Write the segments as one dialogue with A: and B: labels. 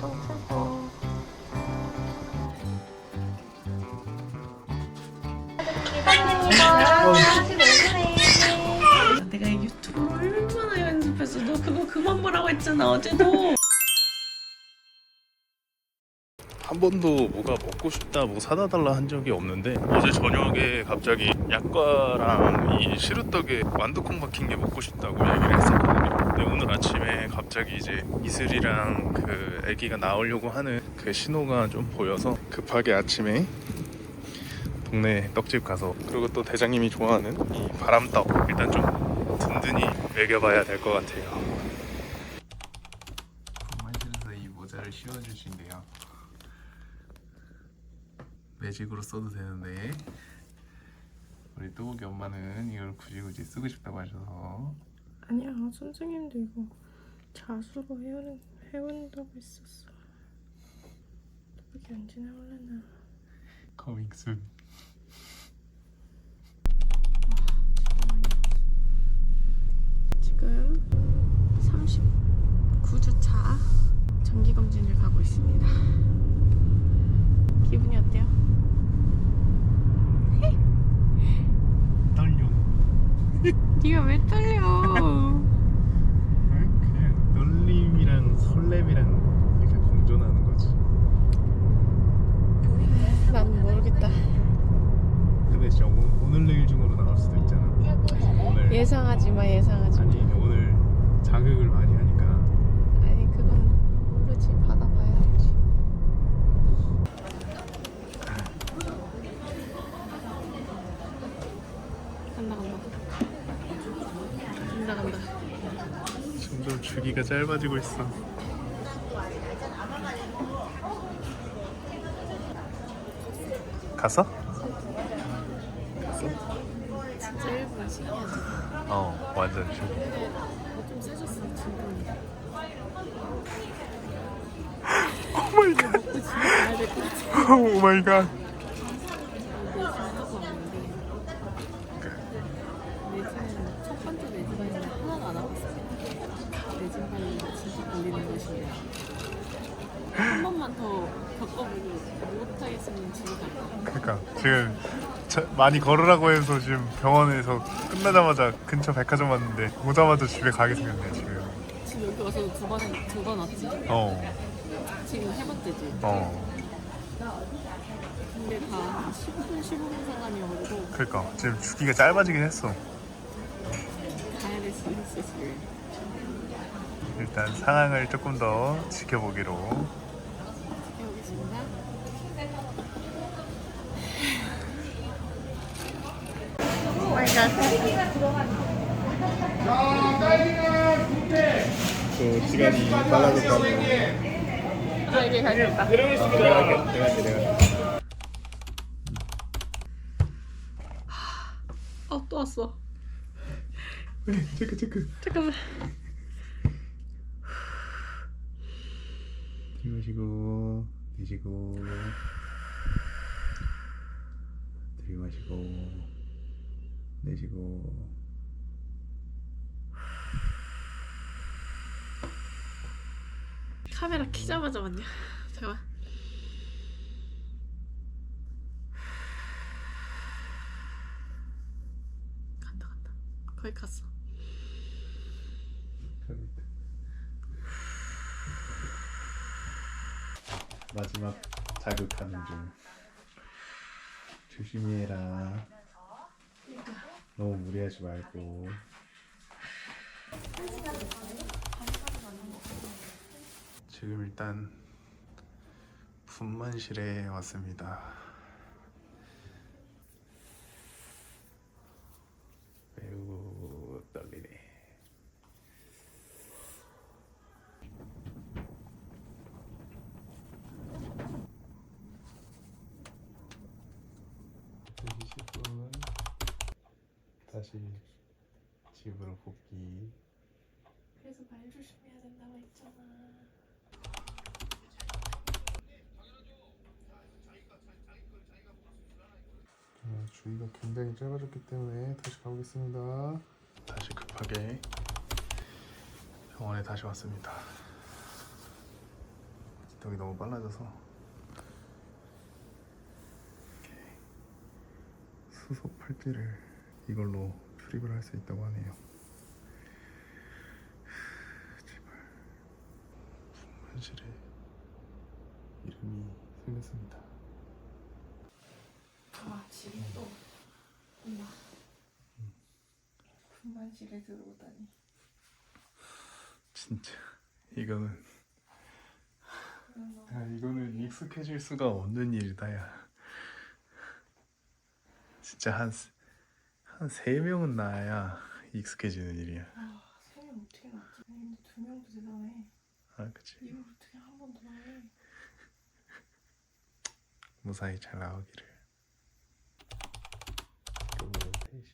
A: 똥
B: 내가 이 유튜브를 얼마나 연습했어. 너 그거 그만 보라고 했잖아 어제도.
C: 한 번도 뭐가 먹고 싶다 뭐 사다 달라 한 적이 없는데 어제 저녁에 갑자기 약과랑 이 시루떡에 완두콩 박힌 게 먹고 싶다고 얘기를 했었거든요. 오늘 아침에 갑자기 이제 이슬이랑 그 아기가 나오려고 하는 그 신호가 좀 보여서 급하게 아침에 동네 떡집 가서 그리고 또 대장님이 좋아하는 이 바람떡 일단 좀 든든히 먹여봐야 될 것 같아요. 분만실에서 이 모자를 씌워주신대요. 매직으로 써도 되는데 우리 또우기 엄마는 이걸 굳이 굳이 쓰고 싶다고 하셔서
A: 아니야 선생님도 이거 자수로 해오는 해온다고 했었어. 어떻게 언제 나올래나?
C: coming soon
A: 지금 39주차 정기 검진을 가고 있습니다. 기분이 어때요?
C: 떨려
A: 네가 왜 떨려?
C: 그냥 떨림이랑 설렘이랑 이렇게 공존하는 거지
A: 난 모르겠다.
C: 근데 진짜 오, 오늘 내일 중으로 나올 수도 있잖아 오늘
A: 예상하지 마, 예상하지 마.
C: 아니 오늘 자극을 많이 하니까
A: 아니 그건 모르지 받아봐야 알지. 간다 간다. 간다 간다.
C: 점점 주기가 짧아지고 있어 갔어? 어 주기
A: 좀 세졌어 지금.
C: 오마이갓. 오마이갓
A: 첫 번째 매진반인데 하나도 안 와봤어요. 매진반이 진짜 걸리는 것이냐. 한 번만 더 겪어보고 못하겠으면 집에 갈 거야.
C: 그러니까 지금 저- 많이 걸으라고 해서 지금 병원에서 끝나자마자 근처 백화점 왔는데 오자마자 집에 가게 생겼네 지금
A: 지금 여기 와서 두 번, 두번 왔지?
C: 어
A: 지금 세 번째지?
C: 어.
A: 근데 다 10분, 15분 상관이어가지고
C: 그러니까 지금 주기가 짧아지긴 했어
A: 가야 될 수 있어 지금.
C: 일단 상황을 조금 더 지켜보기로
A: 해보겠습니다.
C: 그 시간이 빨라졌다고
A: 아 이게 가겠다.
C: 내가 할게 내가 할게 내가 할게
A: 어또 왔어.
C: 네, 체크 체크
A: 잠깐만.
C: 들이마시고 내쉬고 들이마시고 내쉬고
A: 카메라 키자마자 왔냐? 잠깐만. 간다 간다. 거의 갔어.
C: 마지막 자극하는 중 조심히 해라 너무 무리하지 말고 지 금 일단 분만실에 왔습니다. 매우 떨리네. 이 10분 다시 집으로 복귀.
A: 그래서 말 조심해야 된다고 했잖아.
C: 어, 주의가 굉장히 짧아졌기 때문에 다시 가보겠습니다. 다시 급하게 병원에 다시 왔습니다. 진동이 너무 빨라져서 이렇게 수소 팔찌를 이걸로 출입을 할 수 있다고 하네요. 제발 분만실에 이름이 생겼습니다.
B: 아 집이 또 엄마 분만실에 들어오다니.
C: 진짜 이거는. 야, 이거는 익숙해질 수가 없는 일이다 야. 진짜 한한 세 명은 나야 익숙해지는 일이야.
B: 아 세명 어떻게? 아니 근데 두 명도 대단해.
C: 아 그치.
B: 이걸 어떻게 한 번더 해?
C: 무사히 잘 나오기를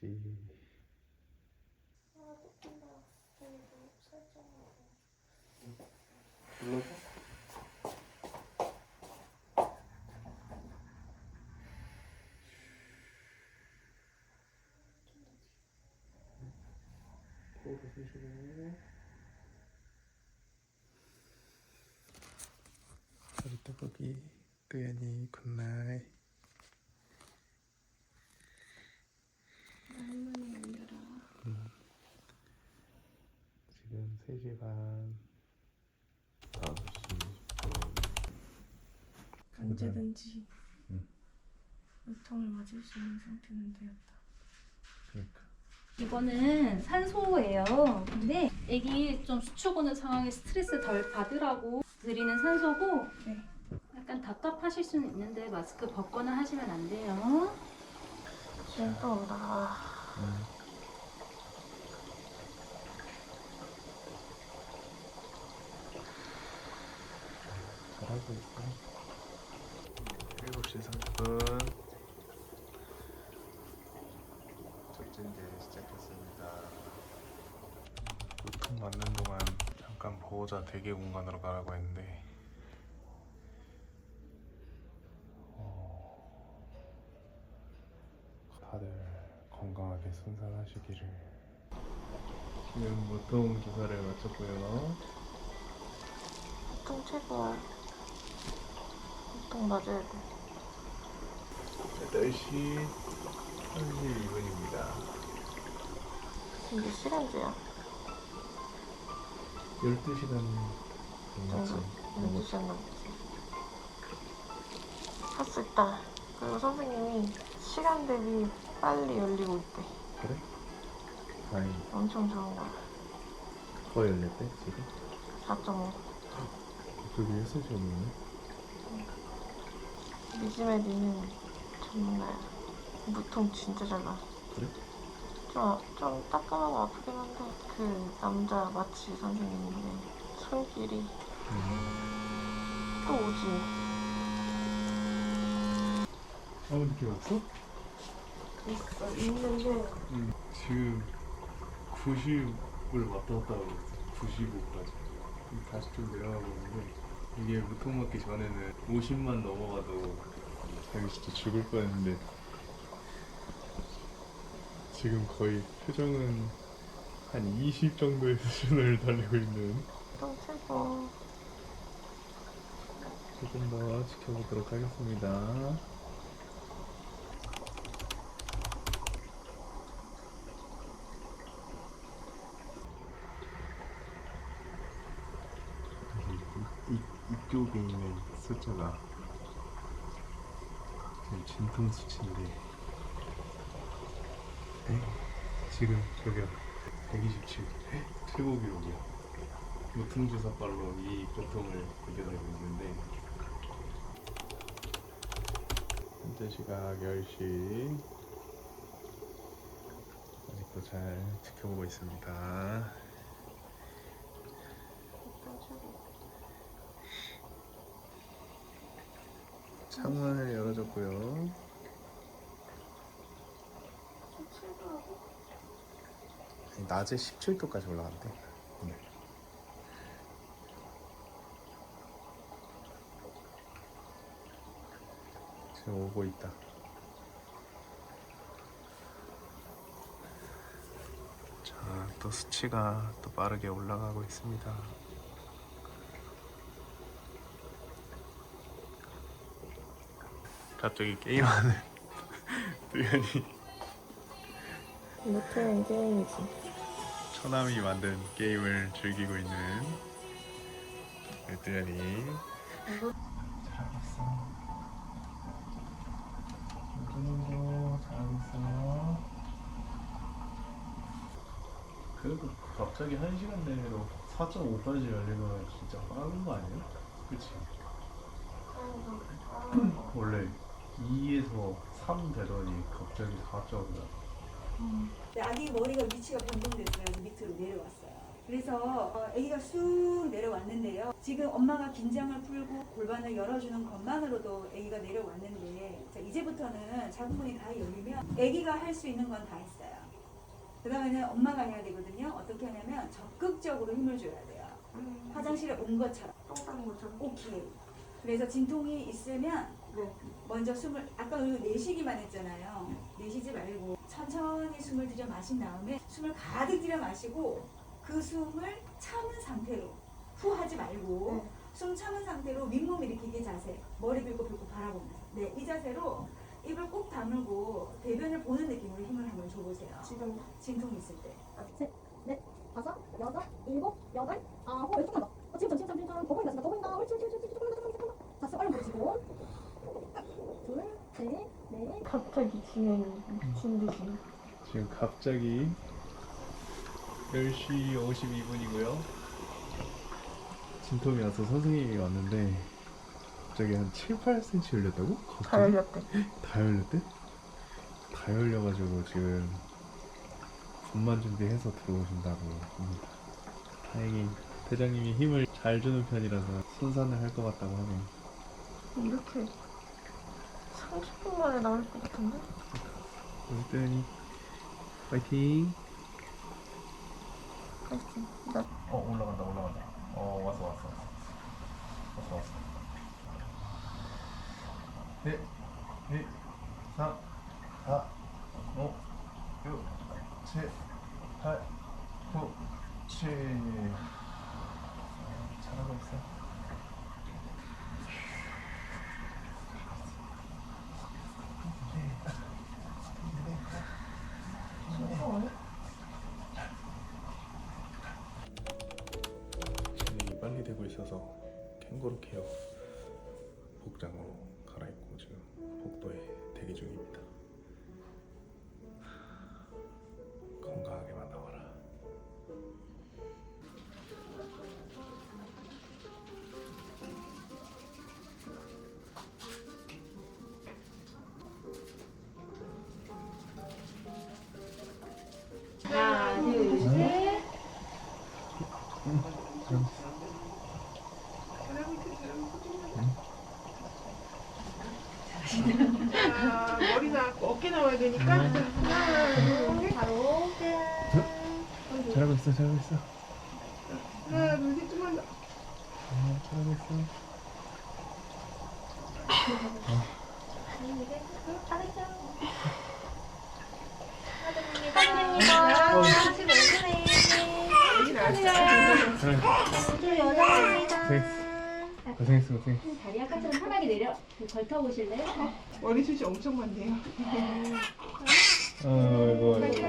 C: 오늘 3시
B: 아 조금 더 여기도 살짝
C: 불러봐 코로 숨쉬고 우리 떡볶이 뜨연이 굿나잇
B: 할머니 열려라
C: 지금 3시 반 5시 10분
B: 언제든지
C: 응.
B: 물통을 맞을 수 있는 상태는 되었다
C: 그러니까
D: 이거는 산소예요. 근데 애기 좀 수축 오는 상황에 스트레스 덜 받으라고 드리는 산소고
B: 네.
D: 약간 답답하실 수는 있는데 마스크 벗거나 하시면 안 돼요.
B: 지금 또 온다
C: 잘하고 있어 7시 30분 젖진제 시작했습니다 보통 맞는 동안 잠깐 보호자 대기 공간으로 가라고 했는데 어, 다들 건강하게 순산하시기를 지금 보통 주사를 마쳤고요?
B: 보통 최고 보통 맞아야 돼
C: 8시 32분입니다.
B: 이게 시간제야.
C: 12시간
B: 정도
C: 남았지
B: 12시간 남았지. 할 수 있다. 그리고 선생님이 시간 대비 빨리 열리고 있대.
C: 그래? 다행히
B: 엄청 좋은 거야.
C: 더 열렸대 지금?
B: 4.5
C: 그게 6시였네
B: 리즈메디는 정말 무통 진짜 잘 나.
C: 그래?
B: 좀, 좀 따끔하고 아프긴 한데 그 남자 마취 선생님인데 손길이 또 오지.
C: 아무 느낌 없어?
B: 있어 있는데
C: 지금 90을 왔다 갔다 하고 있어 95까지 다시 좀 내려가고 있는데 이게 무통 맞기 전에는 50만 넘어가도 자기 진짜 죽을 뻔했는데 지금 거의 표정은 한 20 정도의 수준을 달리고 있는
B: 또 최고.
C: 조금 더 지켜보도록 하겠습니다. 이, 이쪽에 지금 진통 수치인데 에? 지금 저기요. 127 최고 기록이야. 무통주사발로 이 고통을 이겨내고 있는데. 현재 시각 10시. 아직도 잘 지켜보고 있습니다
B: 또 최고.
C: 창문을 열어줬고요. 낮에 17도까지 올라간대 오늘. 지금 오고 있다. 자, 또 수치가 또 빠르게 올라가고 있습니다 갑자기 게임하는 뚜현이
B: 이렇게 게임이지.
C: 처남이 만든 게임을 즐기고 있는 뚜현이 잘했어 뚜현이도 잘했어 그래도 갑자기 1시간 내로 4.5까지 열리면 진짜 빠른 거 아니에요? 그치? 원래 2에서 3 되더니 갑자기 4.5야
E: 네, 아기 머리가 위치가 변동됐어요. 그래서 밑으로 내려왔어요. 그래서 어, 아기가 쑥 내려왔는데요. 지금 엄마가 긴장을 풀고 골반을 열어주는 것만으로도 아기가 내려왔는데 자, 이제부터는 자궁문이 다 열리면 아기가 할 수 있는 건 다 했어요. 그 다음에는 엄마가 해야 되거든요. 어떻게 하냐면 적극적으로 힘을 줘야 돼요. 화장실에 온 것처럼.
B: 똥싼 것처럼.
E: 오케이. 그래서 진통이 있으면
B: 네.
E: 먼저 숨을 아까 우리 내쉬기만 했잖아요. 내쉬지 말고 천천히 숨을 들여 마신 다음에 숨을 가득 들여 마시고 그 숨을 참은 상태로 후 하지 말고
B: 네.
E: 숨 참은 상태로 윗몸 일으키기 자세 머리 들고 벽고 바라보면서 네이 자세로 입을 꼭 다물고 대변을 보는 느낌으로 힘을 한번 줘보세요.
B: 지금
E: 진통 있을 때.
F: 다섯, 여섯, 일곱, 여덟, 아홉, 열 조금만 더. 어, 지금 전, 지금 전, 지금 전, 더 보인다, 지금 더 보인다. 옳지, 옳지, 옳지, 옳지, 조금만 더, 조금만 더, 조금만 더. 다섯, 얼른 부르시고.
B: 갑자기 지금 미친 듯이.
C: 지금 갑자기 10시 52분이고요. 진통이 와서 선생님이 왔는데 갑자기 한 7, 8cm 열렸다고?
B: 다
C: 갑자기?
B: 열렸대.
C: 다 열렸대? 다 열려가지고 지금 분만 준비해서 들어오신다고 합니다. 다행히 대장님이 힘을 잘 주는 편이라서 순산을 할 것 같다고 하네요.
B: 이렇게 30분 만에 나올 것 같은데?
C: 뜨니 파이팅!
B: 파이팅. 나
C: 어 올라간다 올라간다 어 왔어 왔어 왔어 왔어 네, 네, 3, 4, 5, 6, 7, 8, 9, 7 잘하고 있어
B: 되니까 하나, 둘,
F: 바로 끝.
C: 잘하고 있어, 잘하고 있어.
B: 하나, 둘, 셋, 좀만 더.
C: 어, 잘하고 있어.
F: 축하드립니다. 지금
B: 여기 나왔어.
C: 고생했어, 고생했어.
F: 다리 아까처럼 편하게 내려 걸터 보실래요?
B: 머리 숱이 엄청 많네요.
C: 아이고, 아이고.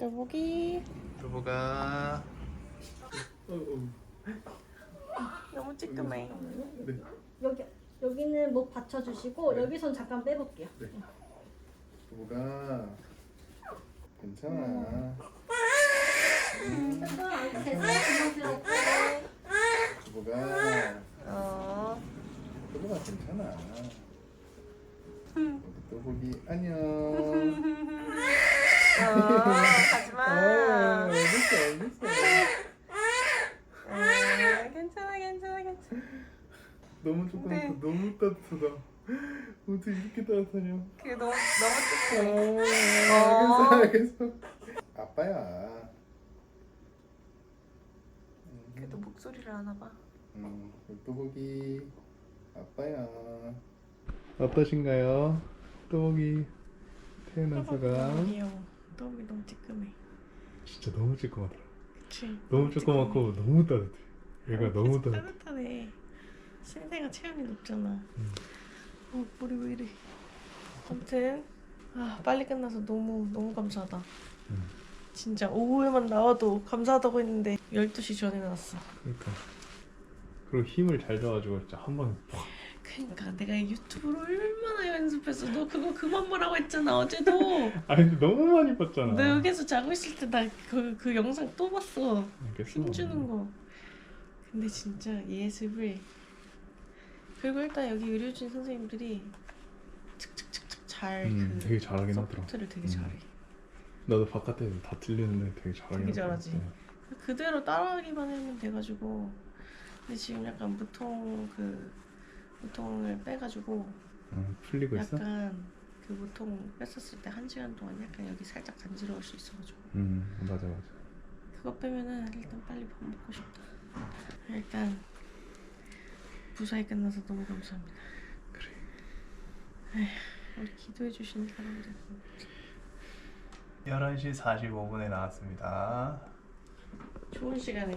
B: 여보기
C: 두부가
B: 너무 찌끔해.
F: 여기 여기는 목 받쳐주시고 여기선 잠깐 빼볼게요.
C: 괜찮아.
F: 됐어, 그만 들었고.
C: 두부가
B: 어.
C: 두부가 괜찮아. 두부기 안녕.
B: 어, 가지마.
C: 어, 알겠어, 알겠어.
B: 어, 괜찮아, 괜찮아, 괜찮아.
C: 너무 좋다,
B: 네.
C: 너무 따뜻하다. 어떻게 이렇게 따뜻하냐?
B: 그게 너무, 너무 찌끔해.
C: 어, 알겠어, 알겠어. 아빠야.
B: 그래도 목소리를 하나 봐.
C: 음, 또보기 아빠야. 어떠신가요? 또보기 태어난
B: 너무 귀여워. 너무 너무 찌끔해.
C: 진짜 너무 찌끄마더라
B: 그치?
C: 너무 조그맣고 너무 따뜻해 얘가 너무 따뜻해
B: 따뜻하네. 신생아 체온이 높잖아.
C: 음.
B: 어, 머리 왜 이래? 아무튼 아 빨리 끝나서 너무 너무 감사하다.
C: 음.
B: 진짜 오후에만 나와도 감사하다고 했는데 12시 전에 나왔어.
C: 그러니까 그리고 힘을 잘 줘가지고 진짜 한 방에 팍
B: 그러니까 내가 유튜브로 얼마나 연습했어. 너 그거 그만 보라고 했잖아 어제도.
C: 아 근데 너무 많이 봤잖아
B: 너 여기서 자고 있을 때 나 그 그 영상 또 봤어.
C: 알겠어.
B: 힘 주는 거. 근데 진짜 예습을 그리고 일단 여기 의료진 선생님들이 칙칙칙칙 잘
C: 음,
B: 그
C: 되게 잘하긴 하더라
B: 서포트를 되게
C: 음.
B: 잘해.
C: 나도 바깥에서 다 들리는데 되게 잘하긴
B: 되게
C: 하더라.
B: 잘하지. 그대로 따라하기만 하면 돼가지고 근데 지금 약간 무통 그 무통을 빼가지고
C: 응, 풀리고 있어?
B: 약간 그 무통 뺐었을 때 한 시간 동안 약간 여기 살짝 간지러울 수 있어가지고
C: 응 맞아 맞아
B: 그거 빼면은 일단 빨리 밥 먹고 싶다. 일단 무사히 끝나서 너무 감사합니다.
C: 그래.
B: 에휴, 우리 기도해 주시는 사람들.
C: 11시 45분에 나왔습니다
B: 좋은 시간에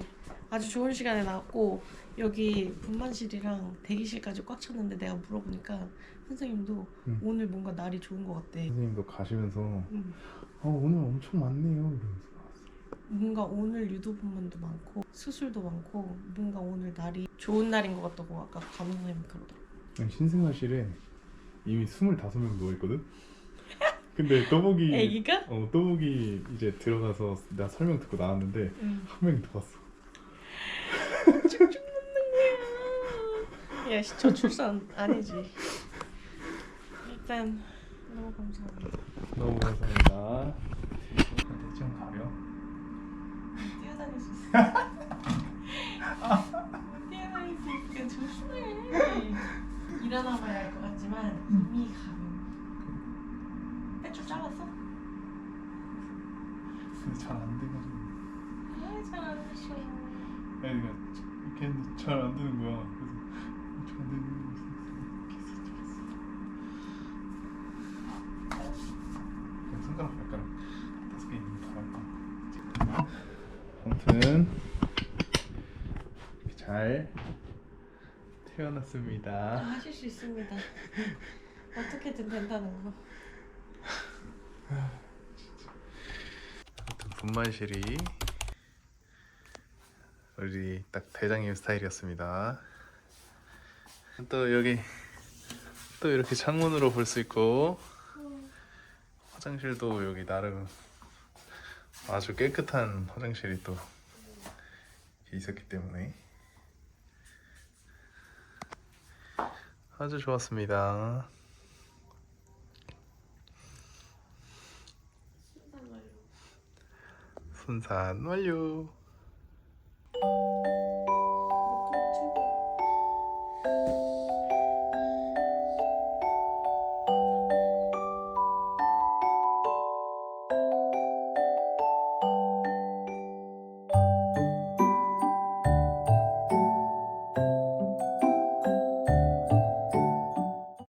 B: 아주 좋은 시간에 나왔고 여기 분만실이랑 대기실까지 꽉 찼는데 내가 물어보니까 선생님도
C: 응.
B: 오늘 뭔가 날이 좋은 것 같대.
C: 선생님도 가시면서
B: 응.
C: 어, 오늘 엄청 많네요 이러면서
B: 뭔가 오늘 유도분만도 많고 수술도 많고 뭔가 오늘 날이 좋은 날인 것 같다고 아까 간호 선생님이 그러더라고.
C: 신생아실에 이미 25명 누워있거든? 근데 또복이
B: 애기가?
C: 어 또복이 이제 들어가서 나 설명 듣고 나왔는데
B: 응.
C: 한 명이 누웠어
B: 쭉쭉 먹는 거야. 야, 저 출산 아니지. 일단 너무 감사합니다.
C: 너무 감사합니다 좀 가려
B: 뛰어다닐 수 있어. 뛰어다닐 수 있으니까 조심해. 일어나 봐야 할 것 같지만 이미 가면. 배추 작았어?
C: 근데 잘안 돼가지고
B: 아, 잘안 됐어.
C: 아니 그러니까 이렇게 했는데 잘 안 되는 거야 그래서 잘 되는 거 있어 손가락 발가락 다섯 개 있는 거 아무튼 잘 태어났습니다
B: 하실 수 있습니다. 어떻게든 된다는 거.
C: 아무튼 분만실이 우리 딱 대장님 스타일이었습니다. 또 여기 또 이렇게 창문으로 볼 수 있고 화장실도 여기 나름 아주 깨끗한 화장실이 또 있었기 때문에 아주 좋았습니다. 순산 완료.